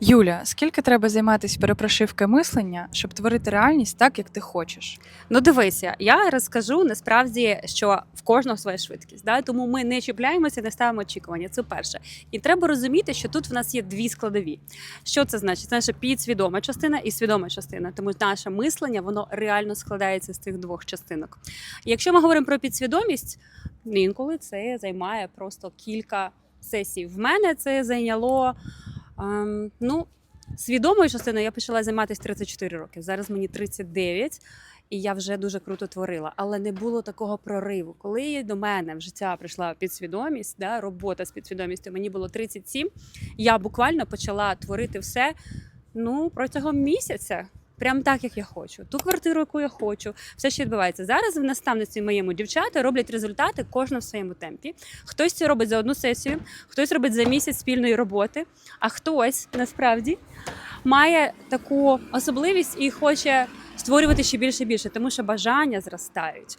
Юля, скільки треба займатися перепрошивкою мислення, щоб творити реальність так, як ти хочеш? Ну, дивися, я розкажу насправді, що в кожного своя швидкість. Да? Тому ми не чіпляємося, не ставимо очікування. Це перше. І треба розуміти, що тут в нас є дві складові. Що це значить? Це наша підсвідома частина і свідома частина. Тому наше мислення воно реально складається з цих двох частинок. Якщо ми говоримо про підсвідомість, інколи це займає просто кілька сесій. В мене це зайняло. Ем, ну, свідомою частиною я почала займатися 34 роки. Зараз мені 39, і я вже дуже круто творила. Але не було такого прориву. Коли до мене в життя прийшла підсвідомість, да, робота з підсвідомістю, мені було 37, я буквально почала творити все ну, протягом місяця. Прям так, як я хочу, ту квартиру, яку я хочу, все що відбувається. Зараз в наставництві моєму дівчата роблять результати кожна в своєму темпі. Хтось це робить за одну сесію, хтось робить за місяць спільної роботи, а хтось насправді має таку особливість і хоче створювати ще більше і більше, тому що бажання зростають.